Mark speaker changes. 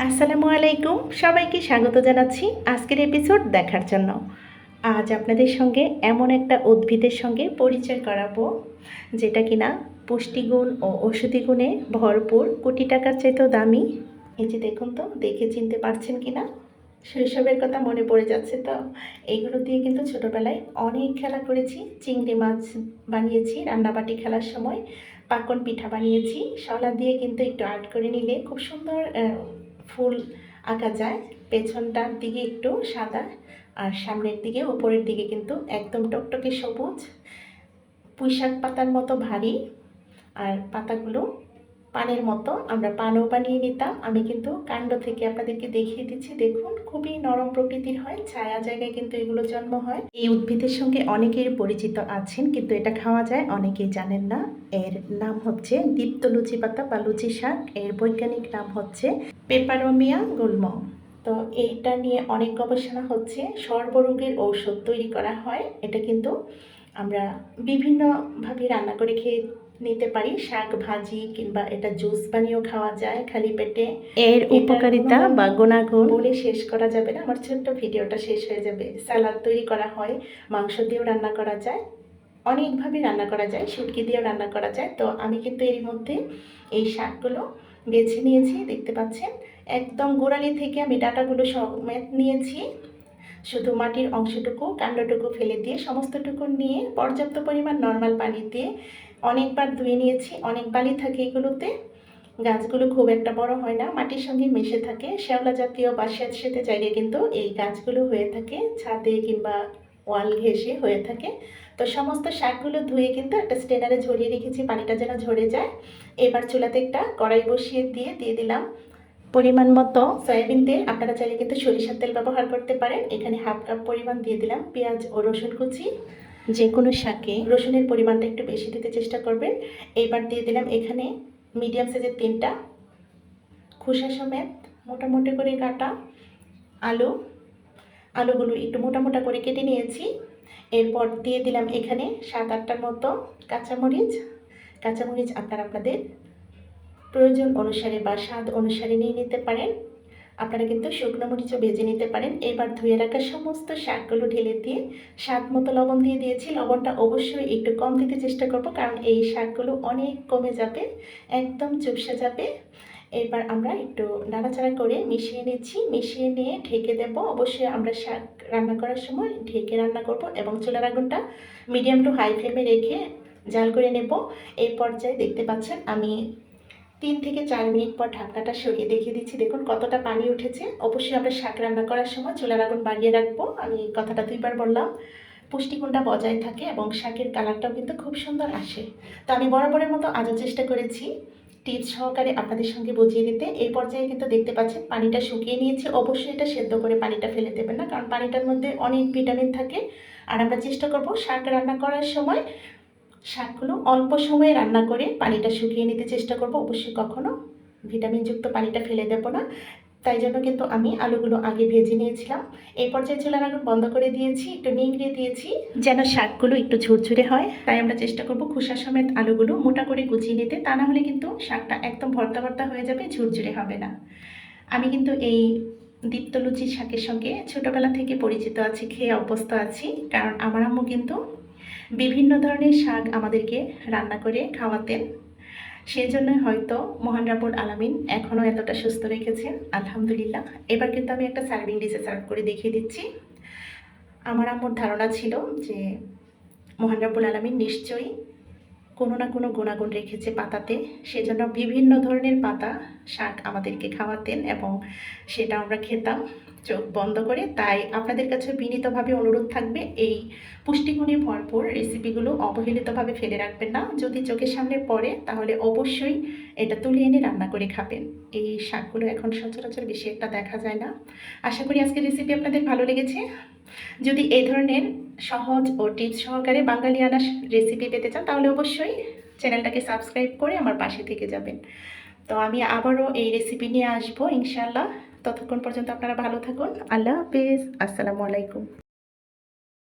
Speaker 1: আসসালামু আলাইকুম। সবাইকে স্বাগত জানাচ্ছি আজকের এপিসোড দেখার জন্য। আজ আপনাদের সঙ্গে এমন একটা উদ্ভিদের সঙ্গে পরিচয় করাবো, যেটা কিনা পুষ্টিগুণ ও ওষুধি গুণে ভরপুর, কোটি টাকার চাইতেও দামি। এই যে দেখুন তো, দেখে চিনতে পারছেন কি না শৈশবের কথা মনে পড়ে যাচ্ছে তো। এইগুলো দিয়ে কিন্তু ছোটোবেলায় অনেক খেলা করেছি। চিংড়ি মাছ বানিয়েছি, রান্নাবাটি খেলার সময়, পাকন পিঠা বানিয়েছি। শলা দিয়ে কিন্তু একটু আর্ট করে নিলে খুব সুন্দর ফুল আঁকা যায়। পেছনটার দিকে একটু সাদা আর সামনের দিকে, উপরের দিকে কিন্তু একদম টকটকে সবুজ। পুঁইশাক পাতার মতো ভারী আর পাতাগুলো পানের মতো। আমরা পানও বানিয়ে নিতাম। আমি কিন্তু কাণ্ড থেকে আপনাদেরকে দেখিয়ে দিচ্ছি। দেখুন, খুবই নরম প্রকৃতির হয়, ছায়া জায়গায় কিন্তু এগুলো জন্ম হয়। এই উদ্ভিদের সঙ্গে অনেকের পরিচিত আছেন, কিন্তু এটা খাওয়া যায়, অনেকেই জানেন না। এর নাম হচ্ছে দীপ্ত লুচি পাতা বা লুচি শাক। এর বৈজ্ঞানিক নাম হচ্ছে পেপারোমিয়া গুল্ম তো এইটা নিয়ে অনেক গবেষণা হচ্ছে। সর্বরোগের ঔষধ তৈরি করা হয়। এটা কিন্তু আমরা বিভিন্নভাবে রান্না করে খেয়ে নিতে পারি শাক ভাজি কিংবা এটা জুস বানিয়েও খাওয়া যায় খালি পেটে। এর উপকারিতা বা গুণাগুণ? বলে শেষ করা যাবে না। আমার ছোট্ট ভিডিওটা শেষ হয়ে যাবে। স্যালাড তৈরি করা হয় মাংস দিয়েও রান্না করা যায় অনেকভাবে রান্না করা যায় শুটকি দিয়েও রান্না করা যায়। তো আমি কিন্তু এর মধ্যে এই শাকগুলো বেছে নিয়েছি দেখতে পাচ্ছেন? একদম গোড়ালি থেকে আমি ডাটাগুলো সমেত নিয়েছি। শুধু মাটির অংশটুকু কাণ্ডটুকু ফেলে দিয়ে সমস্তটুকু নিয়ে পর্যাপ্ত পরিমাণ নর্মাল পানি দিয়ে অনেকবার ধুয়ে নিয়েছি, অনেক বালি থাকে এগুলোতে। গাছগুলো খুব একটা বড় হয় না, মাটির সঙ্গে মিশে থাকে। শ্যাওলা জাতীয় বা স্যাঁতস্যাঁতে জায়গায় কিন্তু এই গাছগুলো হয়ে থাকে, ছাদে কিংবা ওয়াল ঘেঁষে হয়ে থাকে। তো সমস্ত শাকগুলো ধুয়ে কিন্তু একটা স্টেনারে ঝরিয়ে রেখেছি, পানিটা যেন ঝরে যায়। এবার চুলাতে একটা কড়াই বসিয়ে দিয়ে দিয়ে দিলাম পরিমাণ মতো সয়াবিন তেল। আপনারা চাইলে কিন্তু সরিষার তেল ব্যবহার করতে পারেন। এখানে হাফ কাপ পরিমাণ দিয়ে দিলাম পেঁয়াজ ও রসুন কুচি। যে কোনো শাকে রসুনের পরিমাণটা একটু বেশি দিতে চেষ্টা করবেন। এবার দিয়ে দিলাম এখানে মিডিয়াম সাইজের তিনটা খোসা সমেত মোটামুটি করে কাটা আলু। আলুগুলো একটু মোটা মোটা করে কেটে নিয়েছি। এরপর দিয়ে দিলাম এখানে সাত আটটার মতো কাঁচামরিচ। কাঁচামরিচ আপনারা আপনাদের প্রয়োজন অনুসারে বা স্বাদ অনুসারে নিয়ে নিতে পারেন। আপনারা কিন্তু শুকনো মরিচও ভেজে নিতে পারেন। এবার ধুয়ে রাখা সমস্ত শাকগুলো ঢেলে দিয়ে স্বাদ মতো লবণ দিয়ে দিয়েছি। লবণটা অবশ্যই একটু কম দিতে চেষ্টা করব, কারণ এই শাকগুলো অনেক কমে যাবে, একদম চুপসে যাবে। এবার আমরা একটু নাড়াচাড়া করে মিশিয়ে নিচ্ছি। মিশিয়ে নিয়ে ঢেকে দেব। অবশ্যই আমরা শাক রান্না করার সময় ঢেকে রান্না করব এবং চুলার আগুনটা মিডিয়াম টু হাই ফ্লেমে রেখে জাল করে নেব। এই পর্যায়ে দেখতে পাচ্ছেন আমি তিন থেকে চার মিনিট পর ঢাকনাটা সরিয়ে দেখিয়ে দিচ্ছি। দেখুন কতটা পানি উঠেছে। অবশ্যই আমরা শাক রান্না করার সময় চুলার আগুন বাড়িয়ে রাখব। আমি কথাটা দুইবার বললাম। পুষ্টিগুণটা বজায় থাকে এবং শাকের কালারটাও কিন্তু খুব সুন্দর আসে। তো আমি বরাবরের মতো আজও চেষ্টা করেছি টিপস সহকারে আপনাদের সঙ্গে বুঝিয়ে দিতে। এই পর্যায়ে কিন্তু দেখতে পাচ্ছেন পানিটা শুকিয়ে নিয়েছে। অবশ্যই এটা সেদ্ধ করে পানিটা ফেলে দেবেন না, কারণ পানিটার মধ্যে অনেক ভিটামিন থাকে। আর আমরা চেষ্টা করব শাক রান্না করার সময় শাকগুলো অল্প সময়ে রান্না করে পানিটা শুকিয়ে নিতে চেষ্টা করব। অবশ্যই কখনো ভিটামিনযুক্ত পানিটা ফেলে দেবো না। তাই জন্য কিন্তু আমি আলুগুলো আগে ভেজে নিয়েছিলাম। এই পর্যায়ে চুলার আগুন বন্ধ করে দিয়েছি, একটু নিংড়ে দিয়েছি যেন শাকগুলো একটু ঝুরঝুরে হয়। তাই আমরা চেষ্টা করব খোসা সমেত আলুগুলো মোটা করে কুচিয়ে নিতে। তা না হলে কিন্তু শাকটা একদম ভর্তা ভর্তা হয়ে যাবে, ঝুরঝুরে হবে না। আমি কিন্তু এই দীপ্ত লুচি শাকের সঙ্গে ছোটোবেলা থেকে পরিচিত আছি, খেয়ে অভ্যস্ত আছি। কারণ আমার আম্মু কিন্তু বিভিন্ন ধরনের শাক আমাদেরকে রান্না করে খাওয়াতেন। সেই জন্য হয়তো মহান রাবুল আলামিন এখনও এতটা সুস্থ রেখেছেন আলহামদুলিল্লাহ। এবার কিন্তু আমি একটা সার্ভিং ডিশে সার্ভ করে দেখিয়ে দিচ্ছি। আমার আমার ধারণা ছিল যে মহান রাবুল আলামিন নিশ্চয়ই কোনো না কোনো গুণাগুণ রেখেছে পাতাতে। সেজন্য বিভিন্ন ধরনের পাতা শাক আমাদেরকে খাওয়াতেন এবং সেটা আমরা খেতাম চোখ বন্ধ করে। তাই আপনাদের কাছে বিনীতভাবে অনুরোধ থাকবে, এই পুষ্টিগুণে ভরপুর রেসিপিগুলো অবহেলিতভাবে ফেলে রাখবেন না। যদি চোখের সামনে পড়ে, তাহলে অবশ্যই এটা তুলে এনে রান্না করে খাবেন। এই শাকগুলো এখন সচরাচর বেশি একটা দেখা যায় না। আশা করি আজকের রেসিপি আপনাদের ভালো লেগেছে। যদি এই ধরনের সহজ ও টিপস সহকারে বাঙালিয়ানা রেসিপি পেতে চান, তাহলে অবশ্যই চ্যানেলটাকে সাবস্ক্রাইব করে আমার পাশে থেকে যাবেন। তো আমি আবারও এই রেসিপি নিয়ে আসব ইনশাল্লাহ ততক্ষণ পর্যন্ত আপনারা ভালো থাকুন। আল্লাহ হাফিজ। আসসালামু আলাইকুম।